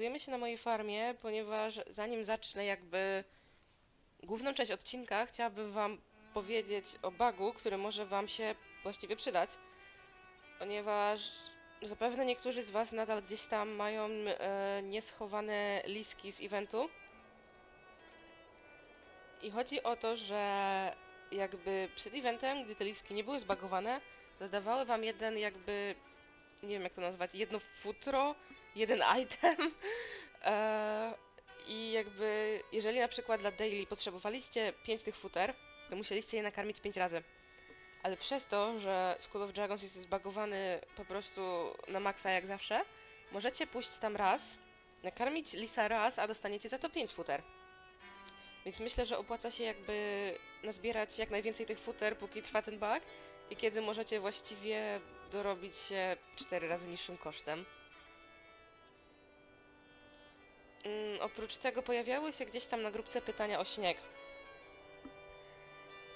znajdujemy się na mojej farmie, ponieważ zanim zacznę jakby główną część odcinka, chciałabym wam powiedzieć o bugu, który może wam się właściwie przydać. Ponieważ zapewne niektórzy z was nadal gdzieś tam mają e, nieschowane liski z eventu. I chodzi o to, że jakby przed eventem, gdy te liski nie były zbagowane, to dawały wam jeden jakby, nie wiem jak to nazwać, jedno futro, jeden item. E, I jakby, jeżeli na przykład dla daily potrzebowaliście 5 tych futer, to musieliście je nakarmić 5 razy. Ale przez to, że School of Dragons jest zbagowany po prostu na maksa jak zawsze, możecie pójść tam raz, nakarmić lisa raz, a dostaniecie za to 5 futer. Więc myślę, że opłaca się jakby nazbierać jak najwięcej tych futer, póki trwa ten bug i kiedy możecie właściwie dorobić się 4 razy niższym kosztem. Mm, oprócz tego pojawiały się gdzieś tam na grupce pytania o śnieg.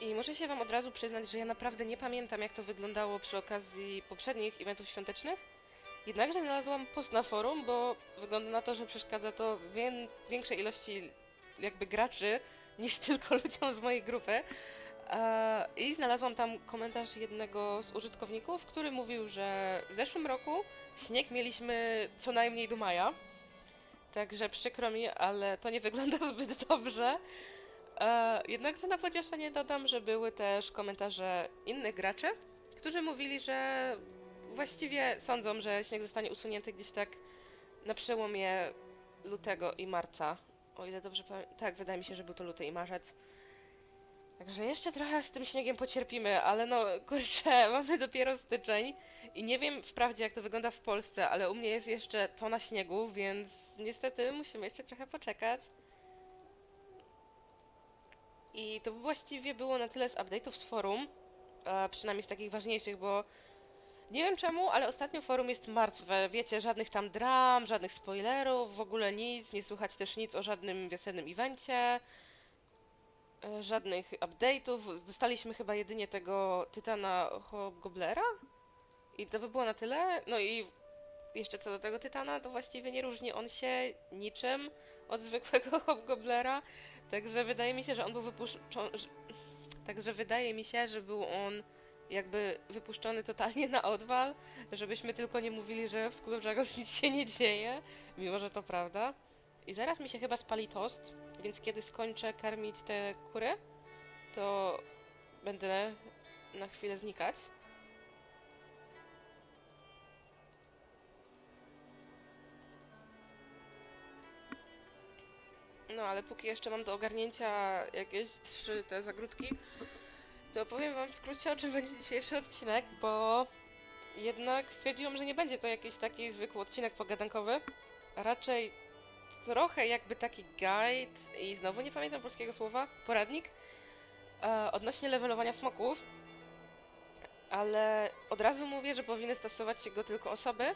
I muszę się Wam od razu przyznać, że ja naprawdę nie pamiętam, jak to wyglądało przy okazji poprzednich eventów świątecznych. Jednakże znalazłam post na forum, bo wygląda na to, że przeszkadza to wię- większej ilości jakby graczy niż tylko ludziom z mojej grupy. E, I znalazłam tam komentarz jednego z użytkowników, który mówił, że w zeszłym roku śnieg mieliśmy co najmniej do maja. Także przykro mi, ale to nie wygląda zbyt dobrze. E, jednakże na pocieszenie dodam, że były też komentarze innych graczy, którzy mówili, że właściwie sądzą, że śnieg zostanie usunięty gdzieś tak na przełomie lutego i marca. O ile dobrze pamiętam. Tak, wydaje mi się, że był to luty i marzec. Także jeszcze trochę z tym śniegiem pocierpimy, ale no kurczę, mamy dopiero styczeń i nie wiem wprawdzie jak to wygląda w Polsce, ale u mnie jest jeszcze tona śniegu, więc niestety musimy jeszcze trochę poczekać. I to właściwie było na tyle z update'ów z forum, przynajmniej z takich ważniejszych, bo nie wiem czemu, ale ostatnio forum jest martwe. Wiecie, żadnych tam dram, żadnych spoilerów, w ogóle nic, nie słychać też nic o żadnym wiosennym evencie, żadnych update'ów. Dostaliśmy chyba jedynie tego Tytana Hobgoblera i to by było na tyle. No i jeszcze co do tego Tytana, to właściwie nie różni on się niczym od zwykłego Hobgoblera. Także wydaje mi się, że on był wypuszczony. Także wydaje mi się, że był on jakby wypuszczony totalnie na odwal, żebyśmy tylko nie mówili, że w School of Dragons nic się nie dzieje, mimo że to prawda. I zaraz mi się chyba spali tost, więc kiedy skończę karmić te kury, to będę na chwilę znikać. No, ale póki jeszcze mam do ogarnięcia jakieś trzy te zagródki, to powiem wam w skrócie, o czym będzie dzisiejszy odcinek, bo jednak stwierdziłam, że nie będzie to jakiś taki zwykły odcinek pogadankowy, raczej trochę jakby taki guide i znowu nie pamiętam polskiego słowa, poradnik e, odnośnie levelowania smoków, ale od razu mówię, że powinny stosować się go tylko osoby.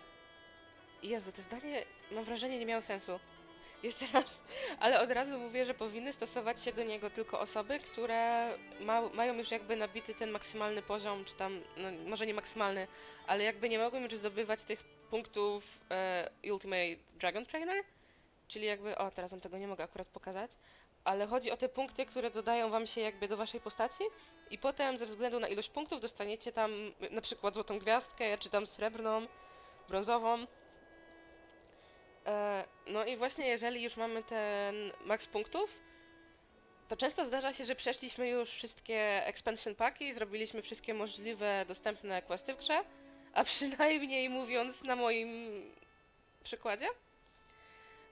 Jezu, to zdanie mam wrażenie nie miało sensu. Jeszcze raz, ale od razu mówię, że powinny stosować się do niego tylko osoby, które ma, mają już jakby nabity ten maksymalny poziom, czy tam, no może nie maksymalny, ale jakby nie mogą już zdobywać tych punktów e, Ultimate Dragon Trainer, czyli jakby, o teraz wam tego nie mogę akurat pokazać, ale chodzi o te punkty, które dodają wam się jakby do waszej postaci i potem ze względu na ilość punktów dostaniecie tam na przykład złotą gwiazdkę, czy tam srebrną, brązową. E, No i właśnie jeżeli już mamy ten max punktów, to często zdarza się, że przeszliśmy już wszystkie expansion packi, zrobiliśmy wszystkie możliwe dostępne questy w grze, a przynajmniej mówiąc na moim przykładzie.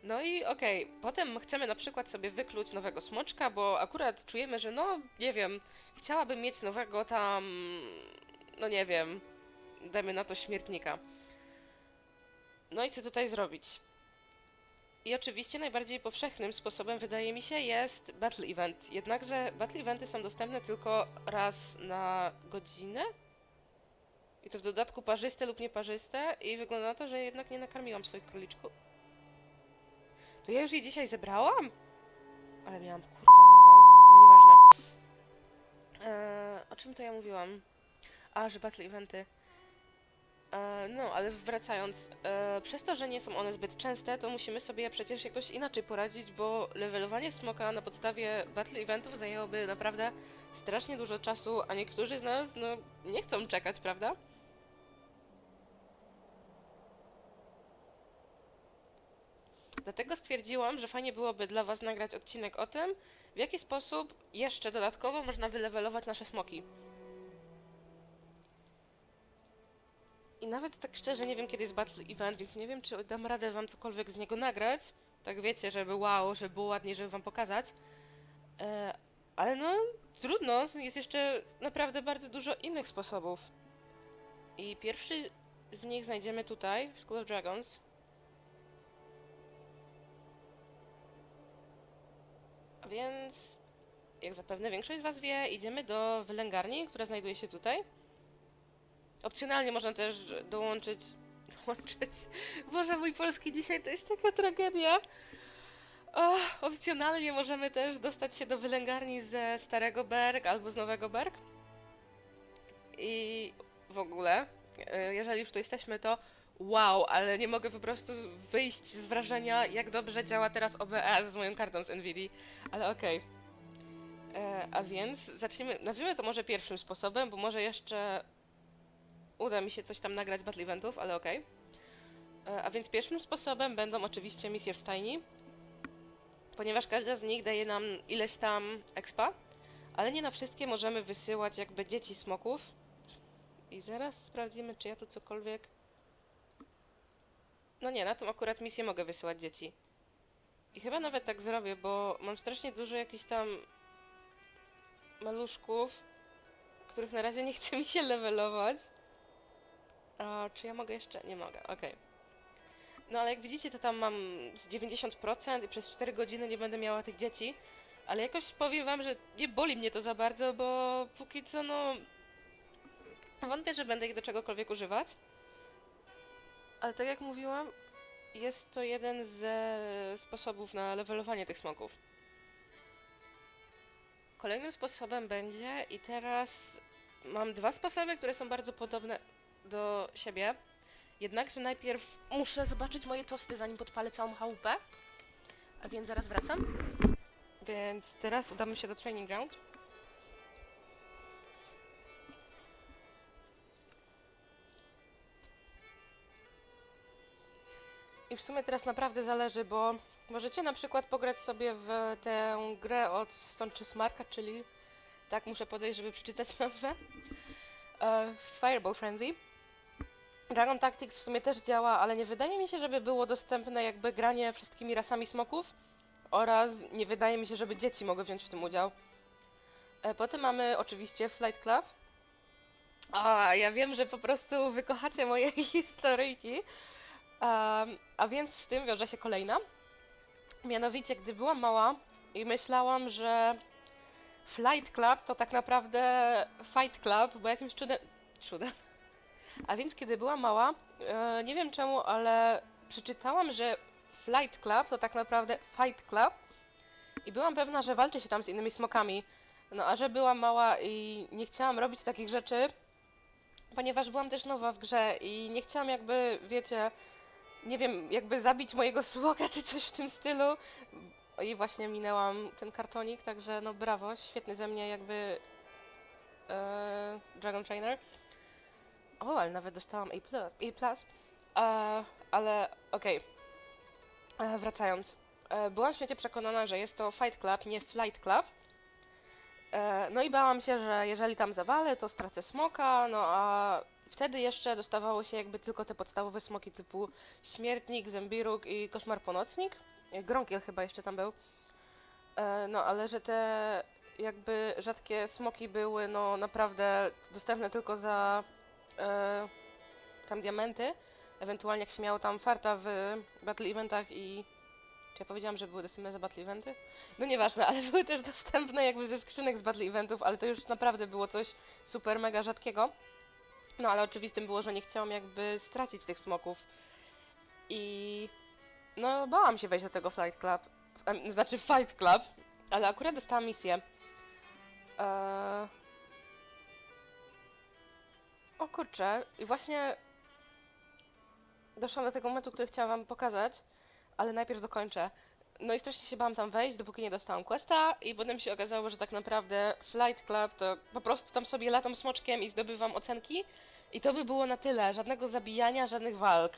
No i okej, potem chcemy na przykład sobie wykluć nowego smoczka, bo akurat czujemy, że no, nie wiem, chciałabym mieć nowego tam, no nie wiem, dajmy na to śmiertnika. No i co tutaj zrobić? I oczywiście najbardziej powszechnym sposobem, wydaje mi się, jest Battle Event. Jednakże Battle Eventy są dostępne tylko raz na godzinę. I to w dodatku parzyste lub nieparzyste. I wygląda na to, że jednak nie nakarmiłam swoich króliczków. To ja już je dzisiaj zebrałam? Ale miałam kurwa zawał. No nieważne. Eee, o czym to ja mówiłam? A, że Battle Eventy. E, no, ale wracając, e, przez to, że nie są one zbyt częste, to musimy sobie przecież jakoś inaczej poradzić, bo levelowanie smoka na podstawie battle eventów zajęłoby naprawdę strasznie dużo czasu, a niektórzy z nas, no, nie chcą czekać, prawda? Dlatego stwierdziłam, że fajnie byłoby dla Was nagrać odcinek o tym, w jaki sposób jeszcze dodatkowo można wylewelować nasze smoki. I nawet tak szczerze nie wiem, kiedy jest Battle Event, więc nie wiem, czy dam radę Wam cokolwiek z niego nagrać. Tak wiecie, żeby wow, żeby było ładniej, żeby Wam pokazać. E, ale no, trudno, jest jeszcze naprawdę bardzo dużo innych sposobów. I pierwszy z nich znajdziemy tutaj, w School of Dragons. Więc, jak zapewne większość z Was wie, idziemy do wylęgarni, która znajduje się tutaj. Opcjonalnie można też dołączyć. Dołączyć. Boże, mój polski dzisiaj to jest taka tragedia. O, opcjonalnie możemy też dostać się do wylęgarni ze Starego Berg albo z Nowego Berg. I w ogóle, e, jeżeli już tu jesteśmy, to wow, ale nie mogę po prostu wyjść z wrażenia, jak dobrze działa teraz OBS z moją kartą z Nvidia. Ale okej. E, A więc zacznijmy, nazwijmy to może pierwszym sposobem, bo może jeszcze uda mi się coś tam nagrać battle eventów, ale okej. E, A więc pierwszym sposobem będą oczywiście misje w stajni, ponieważ każda z nich daje nam ileś tam expa, ale nie na wszystkie możemy wysyłać jakby dzieci smoków. I zaraz sprawdzimy, czy ja tu cokolwiek... No nie, na tą akurat misję mogę wysyłać dzieci. I chyba nawet tak zrobię, bo mam strasznie dużo jakichś tam maluszków, których na razie nie chce mi się levelować. A czy ja mogę jeszcze? Nie mogę, okej. No ale jak widzicie, to tam mam z 90% i przez 4 godziny nie będę miała tych dzieci. Ale jakoś powiem wam, że nie boli mnie to za bardzo, bo póki co no... Wątpię, że będę ich do czegokolwiek używać. Ale tak jak mówiłam, jest to jeden ze sposobów na levelowanie tych smoków. Kolejnym sposobem będzie, i teraz mam dwa sposoby, które są bardzo podobne do siebie. Jednakże najpierw muszę zobaczyć moje tosty, zanim podpalę całą chałupę. A więc zaraz wracam. Więc teraz udamy się do training ground. W sumie teraz naprawdę zależy, bo możecie na przykład pograć sobie w tę grę od Smarka, czyli tak muszę podejść, żeby przeczytać nazwę. E, Fireball Frenzy. Dragon Tactics w sumie też działa, ale nie wydaje mi się, żeby było dostępne jakby granie wszystkimi rasami smoków oraz nie wydaje mi się, żeby dzieci mogły wziąć w tym udział. E, Potem mamy oczywiście Flight Club. A, ja wiem, że po prostu wykochacie moje historyjki. Um, a więc z tym wiąże się kolejna. Mianowicie, gdy byłam mała i myślałam, że Flight Club to tak naprawdę Fight Club, bo jakimś cudem... Cudem. A więc kiedy byłam mała, e, nie wiem czemu, ale przeczytałam, że Flight Club to tak naprawdę Fight Club i byłam pewna, że walczy się tam z innymi smokami. No a że byłam mała i nie chciałam robić takich rzeczy, ponieważ byłam też nowa w grze i nie chciałam jakby, wiecie, nie wiem, jakby zabić mojego smoka czy coś w tym stylu. I właśnie minęłam ten kartonik, także no brawo, świetny ze mnie jakby e, Dragon Trainer. O, ale nawet dostałam A+. A. E, ale okej. E, Wracając. E, byłam świecie przekonana, że jest to Fight Club, nie Flight Club. E, no i bałam się, że jeżeli tam zawalę, to stracę smoka, no a wtedy jeszcze dostawało się jakby tylko te podstawowe smoki typu Śmiertnik, Zembiruk i Koszmar Ponocnik. Gronkiel chyba jeszcze tam był. E, no ale że te jakby rzadkie smoki były no naprawdę dostępne tylko za e, tam diamenty. Ewentualnie jak się miało tam farta w battle eventach i... Czy ja powiedziałam, że były dostępne za battle eventy? No nieważne, ale były też dostępne jakby ze skrzynek z battle eventów, ale to już naprawdę było coś super mega rzadkiego. No ale oczywistym było, że nie chciałam jakby stracić tych smoków. I no bałam się wejść do tego Flight Club. Znaczy Fight Club, ale akurat dostałam misję. Eee... O kurczę, i właśnie doszłam do tego momentu, który chciałam wam pokazać, ale najpierw dokończę. No i strasznie się bałam tam wejść, dopóki nie dostałam questa i potem się okazało, że tak naprawdę Flight Club to po prostu tam sobie latam smoczkiem i zdobywam ocenki i to by było na tyle. Żadnego zabijania, żadnych walk.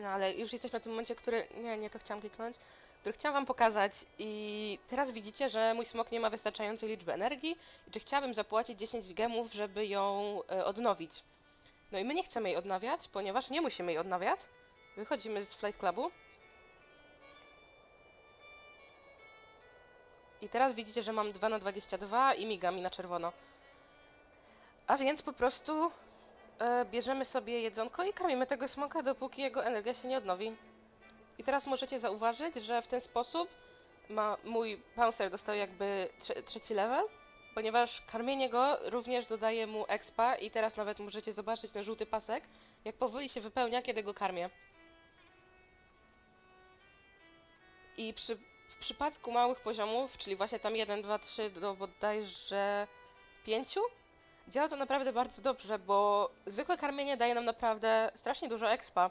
No ale już jesteśmy w tym momencie, który... Nie, nie to chciałam kliknąć. Który chciałam wam pokazać i teraz widzicie, że mój smok nie ma wystarczającej liczby energii i czy chciałabym zapłacić 10 gemów, żeby ją e, odnowić. No i my nie chcemy jej odnawiać, ponieważ nie musimy jej odnawiać. Wychodzimy z Flight Clubu. I teraz widzicie, że mam 2 na 22 i miga mi na czerwono. A więc po prostu e, bierzemy sobie jedzonko i karmimy tego smoka, dopóki jego energia się nie odnowi. I teraz możecie zauważyć, że w ten sposób ma, mój bouncer dostał jakby trze trzeci level, ponieważ karmienie go również dodaje mu expa i teraz nawet możecie zobaczyć ten żółty pasek, jak powoli się wypełnia, kiedy go karmię. I przy, przypadku małych poziomów, czyli właśnie tam 1, 2, 3 do bodajże 5, działa to naprawdę bardzo dobrze, bo zwykłe karmienie daje nam naprawdę strasznie dużo expa.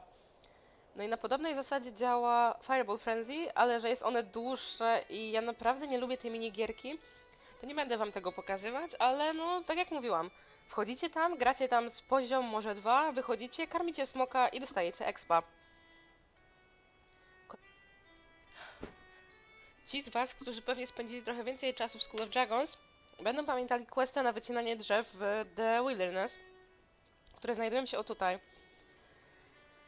No i na podobnej zasadzie działa Fireball Frenzy, ale że jest one dłuższe i ja naprawdę nie lubię tej minigierki, to nie będę wam tego pokazywać, ale no, tak jak mówiłam, wchodzicie tam, gracie tam z poziom, może dwa, wychodzicie, karmicie smoka i dostajecie expa. Ci z was, którzy pewnie spędzili trochę więcej czasu w School of Dragons, będą pamiętali questę na wycinanie drzew w The Wilderness, które znajdują się o tutaj.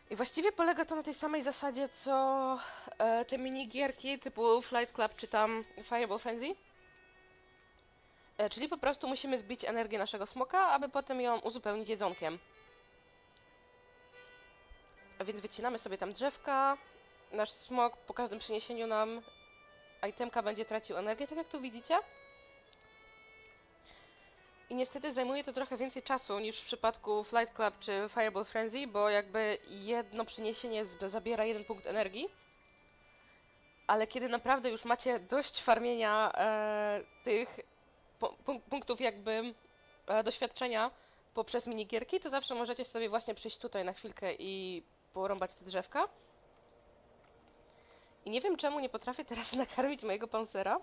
I właściwie polega to na tej samej zasadzie, co e, te minigierki typu Flight Club czy tam Fireball Frenzy. E, czyli po prostu musimy zbić energię naszego smoka, aby potem ją uzupełnić jedzonkiem. A więc wycinamy sobie tam drzewka. Nasz smok po każdym przeniesieniu nam itemka będzie tracił energię, tak jak tu widzicie. I niestety zajmuje to trochę więcej czasu niż w przypadku Flight Club czy Fireball Frenzy, bo jakby jedno przeniesienie z- zabiera jeden punkt energii. Ale kiedy naprawdę już macie dość farmienia e, tych pu- punk- punktów jakby e, doświadczenia poprzez minigierki, to zawsze możecie sobie właśnie przyjść tutaj na chwilkę i porąbać te drzewka. I nie wiem czemu nie potrafię teraz nakarmić mojego pansera,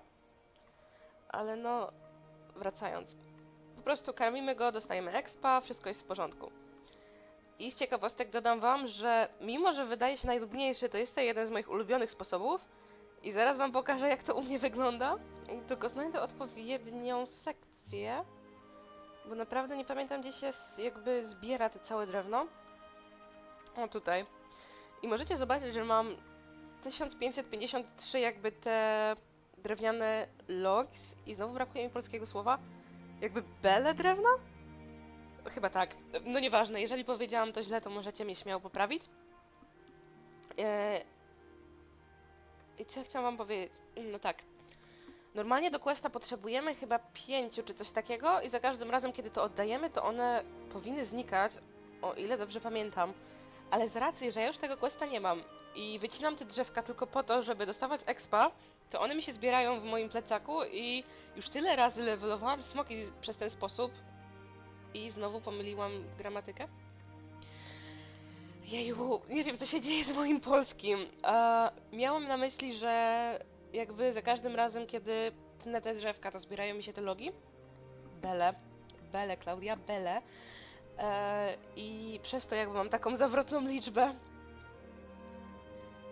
ale no, wracając. Po prostu karmimy go, dostajemy expa, wszystko jest w porządku. I z ciekawostek dodam wam, że mimo, że wydaje się najludniejszy, to jest to jeden z moich ulubionych sposobów. I zaraz wam pokażę, jak to u mnie wygląda. Tylko znajdę odpowiednią sekcję. Bo naprawdę nie pamiętam, gdzie się jakby zbiera te całe drewno. O, tutaj. I możecie zobaczyć, że mam 1553 jakby te drewniane logs i znowu brakuje mi polskiego słowa. Jakby bele drewna? Chyba tak. No nieważne, jeżeli powiedziałam to źle, to możecie mnie śmiało poprawić. Eee... I co ja chciałam wam powiedzieć? No tak. Normalnie do questa potrzebujemy chyba pięciu czy coś takiego i za każdym razem, kiedy to oddajemy, to one powinny znikać, o ile dobrze pamiętam. Ale z racji, że ja już tego questa nie mam i wycinam te drzewka tylko po to, żeby dostawać expa, to one mi się zbierają w moim plecaku i już tyle razy levelowałam smoki przez ten sposób i znowu pomyliłam gramatykę. Jeju, nie wiem co się dzieje z moim polskim. Miałam na myśli, że jakby za każdym razem, kiedy tnę te drzewka, to zbierają mi się te logi. Bele. Bele, Klaudia, bele. E, I przez to jakby mam taką zawrotną liczbę.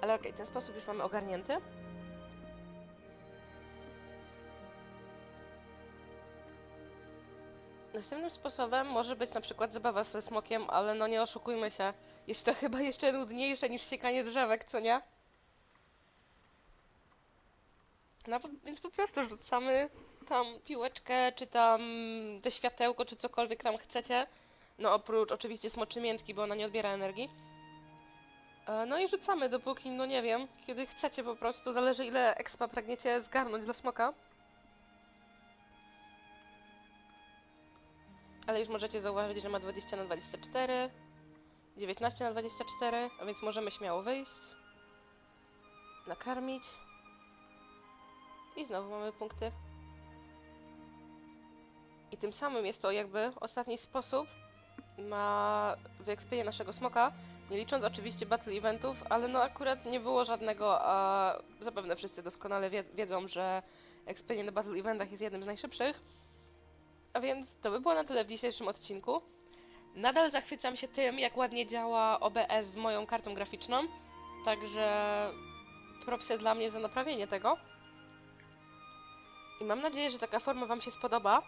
Ale okej, ten sposób już mamy ogarnięty. Następnym sposobem może być na przykład zabawa ze smokiem, ale no nie oszukujmy się. Jest to chyba jeszcze nudniejsze niż siekanie drzewek, co nie? No więc po prostu rzucamy tam piłeczkę, czy tam te światełko, czy cokolwiek tam chcecie. No oprócz oczywiście smoczy miętki, bo ona nie odbiera energii. E, No i rzucamy dopóki, no nie wiem, kiedy chcecie po prostu, zależy ile expa pragniecie zgarnąć dla smoka. Ale już możecie zauważyć, że ma 20 na 24, 19 na 24, a więc możemy śmiało wyjść, nakarmić i znowu mamy punkty. I tym samym jest to jakby ostatni sposób na wyekspienie naszego smoka, Nie licząc oczywiście battle eventów, ale no akurat nie było żadnego, a zapewne wszyscy doskonale wie, wiedzą, że expienie na battle eventach jest jednym z najszybszych. A więc to by było na tyle w dzisiejszym odcinku. Nadal zachwycam się tym, jak ładnie działa OBS z moją kartą graficzną, także propsy dla mnie za naprawienie tego. I mam nadzieję, że taka forma Wam się spodoba.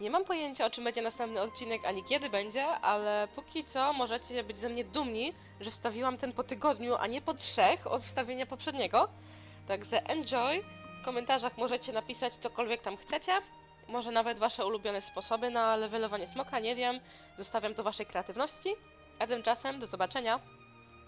Nie mam pojęcia, o czym będzie następny odcinek, ani kiedy będzie, ale póki co możecie być ze mnie dumni, że wstawiłam ten po tygodniu, a nie po trzech od wstawienia poprzedniego. Także enjoy. W komentarzach możecie napisać cokolwiek tam chcecie. Może nawet wasze ulubione sposoby na levelowanie smoka, nie wiem. Zostawiam to waszej kreatywności. A tymczasem do zobaczenia.